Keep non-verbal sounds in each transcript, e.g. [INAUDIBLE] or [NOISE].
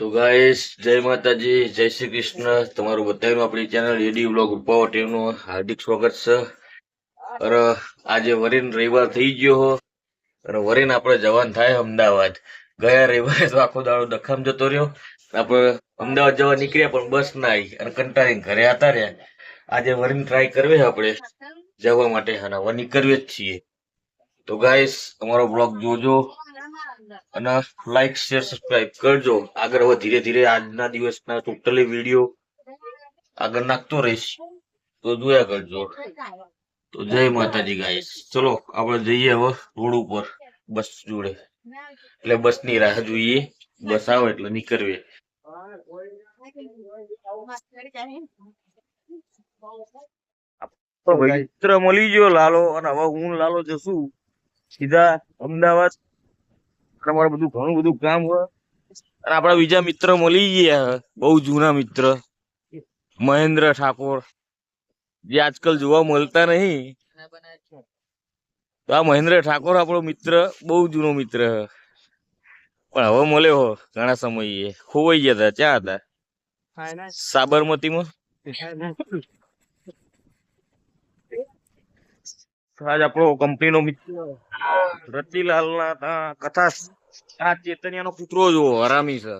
તો ગાઈશ જય માતાજી, જય શ્રી કૃષ્ણ. તમારું બધાનું આપણી ચેનલ એડી વ્લોગ રૂપાવો ટીમનું હાર્દિક સ્વાગત છે. અરે, આજે વરીન રવિવાર થઈ ગયો હો. અને વરીન આપણે જવાન થાય અમદાવાદ. ગયા રવિવારે તો આખો દાડો દખામ જતો રહ્યો. આપણે અમદાવાદ જવા નીકળ્યા, પણ બસ ના આવી અને કંટાળીને ઘરે હતા રહ્યા. આજે વરીન ટ્રાય કરવી આપણે. જવા માટે અને હવે નીકળીએ જ છીએ. તો ગાઈશ અમારો બ્લોગ જોજો. અને લાઈક શેર સબસ્ક્રાઇબ કરજો. આગળ હવે ધીરે ધીરે આજના દિવસના ટોટલી વીડિયો આગળ નાખતો રહીશ. તો જોયા કરજો. તો જય માતાજી ગાઈસ ચલો, આપણે જઈએ હવે રોડ ઉપર બસ જોડે. એટલે બસની રાહ જોઈએ. બસ આવે એટલે નીકળવી મિત્ર મળી ગયો લાલો. અને હવે હું લાલો જશું સીધા અમદાવાદ તમારે બધું ઘણું બધું કામ હોય. અને આપણા બીજા મિત્ર મળી ગયા બહુ જૂના મિત્ર. મહેન્દ્ર ઠાકોર. જે આજકાલ જોવા મળતા નહીં. તો આ મહેન્દ્ર ઠાકોર આપણો મિત્ર બહુ જૂનો મિત્ર. પણ હવે મળ્યો હો ઘણા સમયે. ખોવાઈ ગયા હતા. ક્યાં હતા? સાબરમતીમાં? આજ આપણો કંપનીનો મિત્ર રતિલાલ ના કથા આ ચેતનિયાનો કૂતરો જોવો હરામી છે.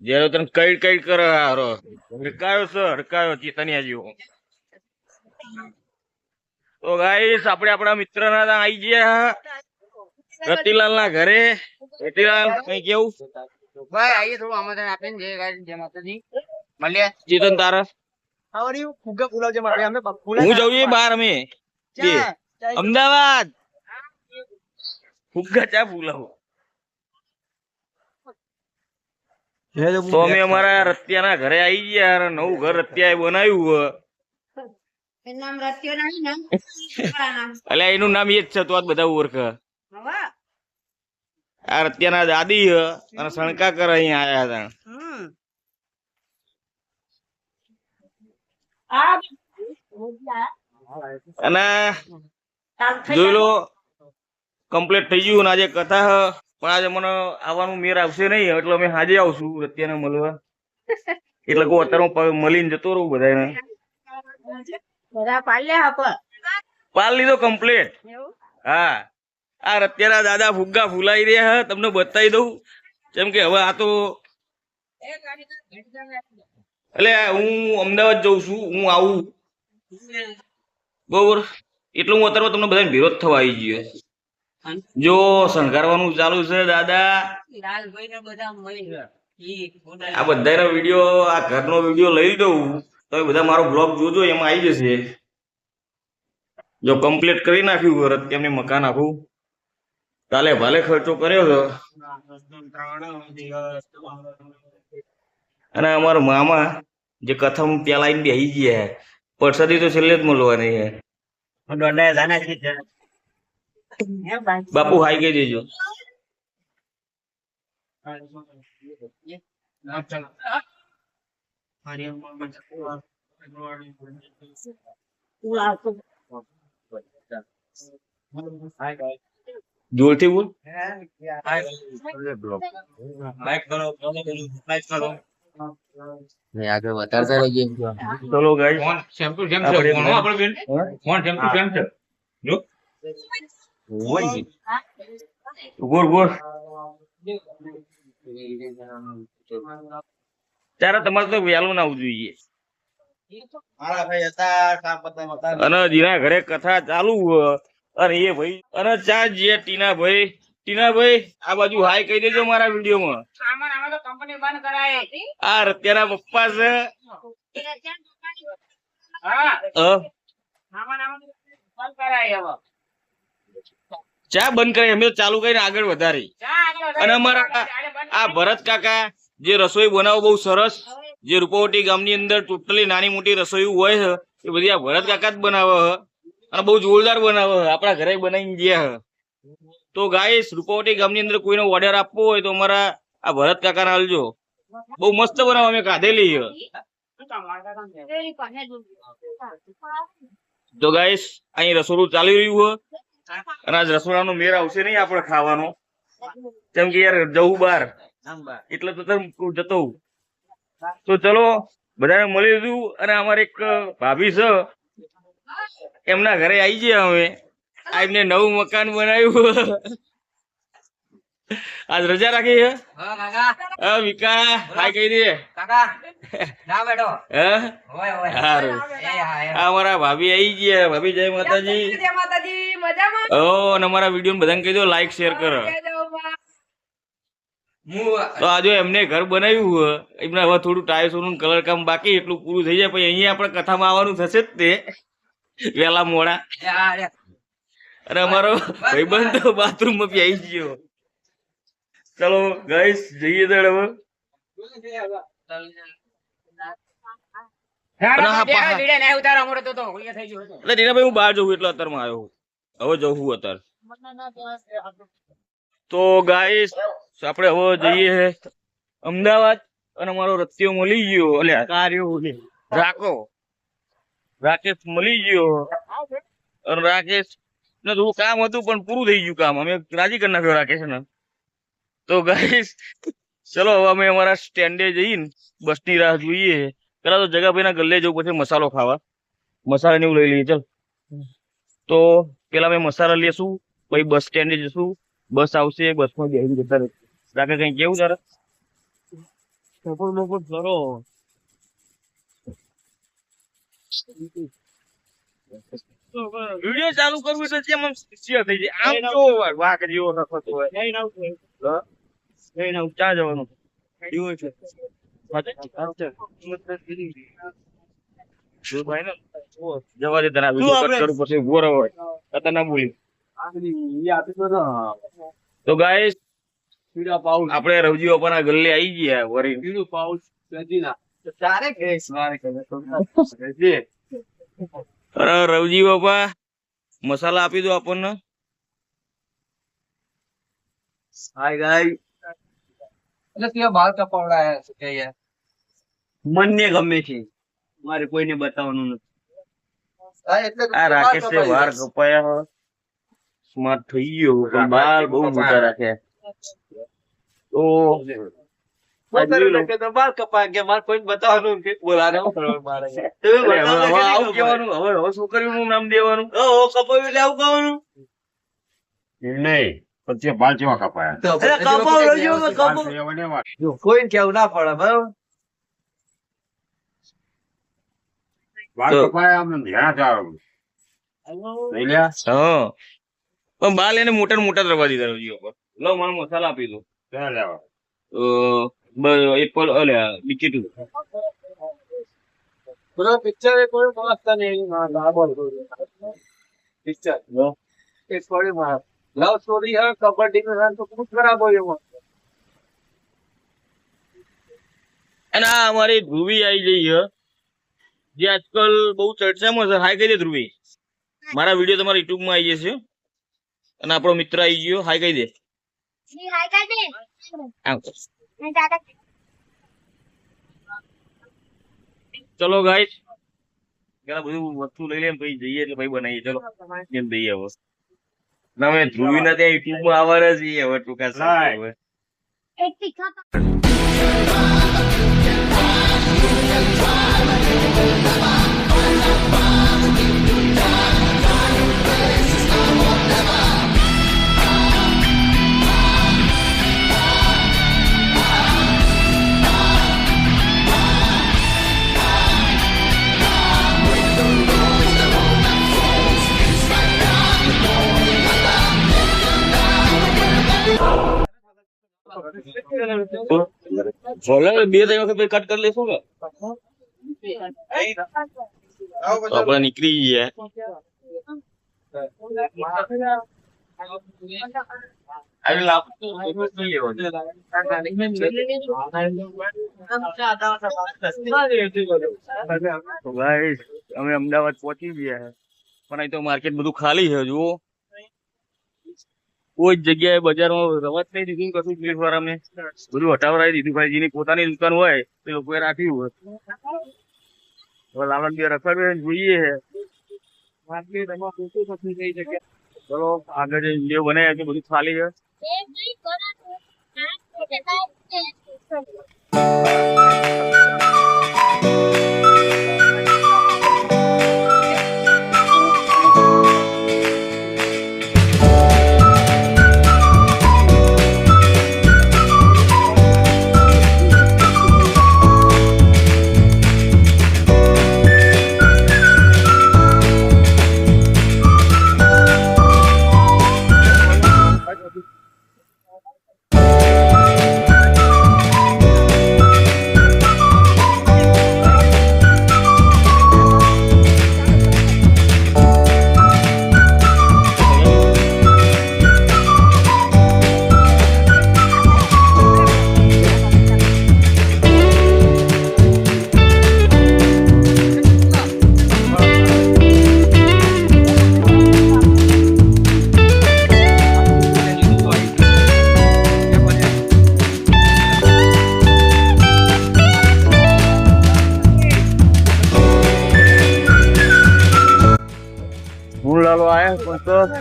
જયારે તને કઈ કઈ કરે હારો. હડકાયો છે હડકાયો ચેતનિયા જેવો. તો ગાઈસ આપણે આપણા મિત્ર ના ત્યાં આવી ગયા રતિલાલ ના ઘરે. રતિલાલ કઈ કેવું? ભાઈ આઈએ થોડું આમંત્રણ આપીને જય ગાય જય માતાજી. મળીએ. ચેતન તારા. હું જઉં છું અમે. અમદાવાદ. ફુગ્ગા ચા ફૂલાવો. તો અમે અમારા રત્યાના ઘરે આવી ગયા નવું ઘર રત્યાએ બનાવ્યું એટલે [LAUGHS] એનું નામ એ જ છે તો આ બધા ઓળખે. આ રત્યાના દાદી અને શણકા કર અહીંયા આયા હતા. અને જોઈ લો કમ્પ્લીટ થઈ ગયું અને આજે કથા પણ આજે મને આવવાનું મેર આવશે નહીં એટલે અમે હાજે આવશું રત્યાને મળવા. એટલે કહું અત્યારે હું મળીને જતો રહું બધાને પાલ લીધો કમ્પ્લીટ હા. આ રત્યાના દાદા ફુગ્ગા ફૂલાઈ રહ્યા તમને બતાવી દઉં. કેમ કે હવે આ તો એટલે હું અમદાવાદ જઉં છું હું આવું. બરોબર? એટલે હું અત્યારે તમને બધાને વિરોધ થવા આવી ગયો જો શણગારવાનું ચાલુ છે દાદા. બધા આ બધાનો વીડિયો આ ઘરનો વીડિયો લઈ દઉં. તો બધા મારો બ્લોગ જોજો એમાં આવી જશે. જો કમ્પ્લીટ કરી નાખ્યું ઘર તેમને મકાન આખું. કાલે ભાલે ખર્ચો કર્યો છે. અને અમારો મામા જે કથમ પેલા આવીને બેસી ગયા પરસાદી તો છેલ્લે જ મળવાની છે બાપુ હાઈ કહી દેજો. જોરથી બોલ. આગળ વધારતા રહીએ ચલો ગાઈસ ફોન શેમ્પુ કેમ છે? ફોન આપણે બેન? ફોન શેમ્પુ કેમ છે? જો. ઓય ગોર ગોર ત્યારે તમારે તો વહેલું ના આવવું જોઈએ. અને જીના ઘરે કથા ચાલુ. અને એ ભાઈ અને ચા જે ટીના ભાઈ ટીના ભાઈ આ બાજુ હાય કહી દેજો મારા વિડીયોમાં. આમાં તો કંપની બંધ કરાય. આ રત્યાના પપ્પા છે. હા. બંધ કરાય હવે. ચા બંધ કરી અમે તો ચાલુ કરીને આગળ વધારી. અને અમારા આ ભરત કાકા જે રસોઈ બનાવો બહુ સરસ જે રૂપવટી ગામની અંદર ટોટલી નાની મોટી રસોઈ હોય છે એ બધી આ ભરત કાકા જ બનાવે અને બહુ જોરદાર બનાવે આપણા ઘરે બનાવીને ગયા તો ગાઈસ રૂપવટી ગામની અંદર કોઈનો ઓર્ડર આપવો હોય તો અમારા આ ભરત કાકાને આલજો. બહુ મસ્ત બનાવ, અમે કાઢેલી તો ગાઈસ અહીં રસોડું ચાલી રહ્યું છે. અને આજ રસોડાનો મેર આવશે નહીં આપણે ખાવાનો. કેમ કે યાર જવું બાર એટલે તો જતો તો ચલો, બધાને મળી લીધું. અને અમારે એક ભાભી છે. એમના ઘરે આવી ગયા અમે. આ એમને નવું મકાન બનાવ્યું. આજ રજા રાખી હે? હા કાકા. હા વિકા હાય કહી દે કાકા ના બેઠો. હે? ઓય ઓય હારું. એ હા આ અમારા ભાભી આવી ગયા. ભાભી જય માતાજી. જય માતાજી. મજામાં? ઓ અને અમારા વિડિયો બધાને કહી દો લાઈક શેર કરો તો આજે એમને ઘર બનાવ્યું હોય એમને હવે થોડું ટાયસો નું કલર કામ બાકી એટલું પૂરું થઈ જાય. પછી અહીંયા આપણે કથામાં આવવાનું થશે જ તે. વેલા મોડા. અને અમારો ભાઈબંધ તો બાથરૂમમાં બી આવી ગયો. ચલો ગાઈસ જઈએ તો હવે હા, રીનાભાઈ બહાર જવું એટલે અત્યારમાં આવ્યો હવે જવું હું અત્યારે. તો ગાઈસ આપણે હવે જઈએ અમદાવાદ અને અમારો રત્યો મળી ગયો. અલ્યા કાર્યો રાખો રાકેશ મળી ગયો. અને રાકેશ ને થોડું કામ હતું પણ પૂરું થઈ ગયું કામ. અમે રાજી કરી નાખ્યો રાકેશ ને તો ગાઈસ ચલો હવે અમે અમારા સ્ટેન્ડે જઈને બસની રાહ જોઈએ પેલા તો જગાભાઈ ના ગલ્લે જવું પછી મસાલો ખાવા. મસાલા ને એવું લઈ લઈએ ચલ. તો પેલા અમે મસાલા લેશું પછી બસ સ્ટેન્ડે જશું. બસ આવશે બસમાં બેસીને જતા રહેશે. રાકે કઈ કેવું તારે? વીડિયો ચાલુ કરવું તો કેમ આમ થઈ જાય. આમ જો વાઘ જેવો નખતો હોય? લઈને ઉચા જવાનું. એવું છે. જો ભાઈ ને જવા દે તને કરું પછી ઊભો રહો કતા ના બોલી. તો ગાઈસ આપણે રવજી બાપાના ગલ્લે આવી ગયા વરી. અરે રવજી બાપા મસાલા આપી દો આપણને. હાય ગાય એટલે તે બાલ કપાવડાયા છે યાર મનને ગમે છે. મારે કોઈને બતાવવાનું નથી. હા, એટલે આ રાકેશે વાર કપાયા સ્માર્ટ થઈ ગયો પણ બાલ બહુ મોટા રાખ્યા તો બાર કપા કે મારે કોઈને બતાવવાનું નથી બોલાને હું કરવા મારે તમે હવે બતાવો હવે કે આવું નહીં કહેવાનું? હવે હવે છોકરીઓનું નામ દેવાનું? ઓ કપાયું આવું કહેવાનું? નહીં પછી બાલ જેવા કપાયા. કોઈને કેવું ના પડે બરોબર? બાલ પણ એને મોટા મોટા રવા દીધા રવજી બાપા લો મને મસાલા આપી દો. એપલ અલ્યા બિકેટું પૂરો પિક્ચર એ કોઈ મસ્ત નહીં. પિક્ચર એ થોડી માર લવ સ્ટોરી હે કબડ્ડી નું તો ખૂબ ખરાબ હોય એમાં અને આ અમારી ધ્રુવી આવી ગઈ છે. જે આજકાલ બહુ ચર્ચામાં છે. હાય કહી દે ધ્રુવી. મારા વીડિયો તમારા યુટ્યુબમાં આવી જશે. અને આપણો મિત્ર આવી ગયો. હાય કહી દે. ની હાય કાઢ દે. ચલો ગાઈસ પેલા બધું વસ્તુ લઈ લે પછી જઈએ એટલે ભાઈ બનાવીએ. ચલો. એમ દઈએ હવે. ના અમે ધ્રુવી ના ત્યાં યુટ્યુબમાં આવવાના છીએ હવે ટૂંકા સમય હવે. એક તીખા બે ત્રણ વખત કટ કરી લેશું કે? આપણે નીકળી guys, અમે અમદાવાદ પહોંચી ગયા. પણ અહીં તો માર્કેટ બધું ખાલી છે જુઓ. કોઈ જગ્યાએ બજારમાં રમત નહીં દીધું, કશું પ્લેટ વાળાને બધું હટાવરાવી દીધું. ભાઈ, જેની પોતાની દુકાન હોય તે લોકોએ રાખ્યું હોય. લાલન બે રખડવે જોઈએ ચલો, આગળ જે બનાવ્યા છે, બધું ખાલી છે.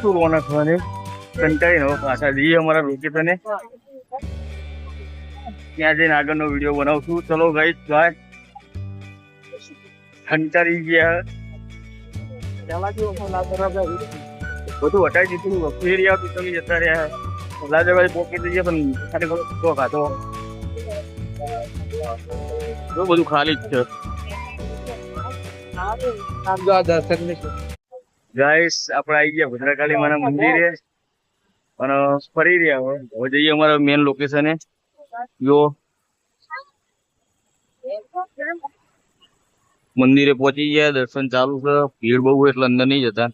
શું રોનક હોય કંટાળીને પાછા જઈએ અમારા લોકેશને ત્યાં જઈને આગળનો વીડિયો બનાવશું. ચલો ગઈ ભાઈ કંટાળી ગયા. બધું હટાવી દીધું. એરિયા હતું તમે જતા રહ્યા. લાજભાઈ પોકેટ જઈએ પણ ખાલી ખોટો ખાતો બધું ખાલી જ છે. આ દર્શન ગાઈસ આપણે આવી ગયા ભદ્રકાળી માના મંદિરે. અને ફરી રહ્યા હવે હવે જઈએ અમારા મેન લોકેશને જો. મંદિરે પહોંચી ગયા દર્શન ચાલુ છે. ભીડ બહુ એટલે અંદર નહીં જતા.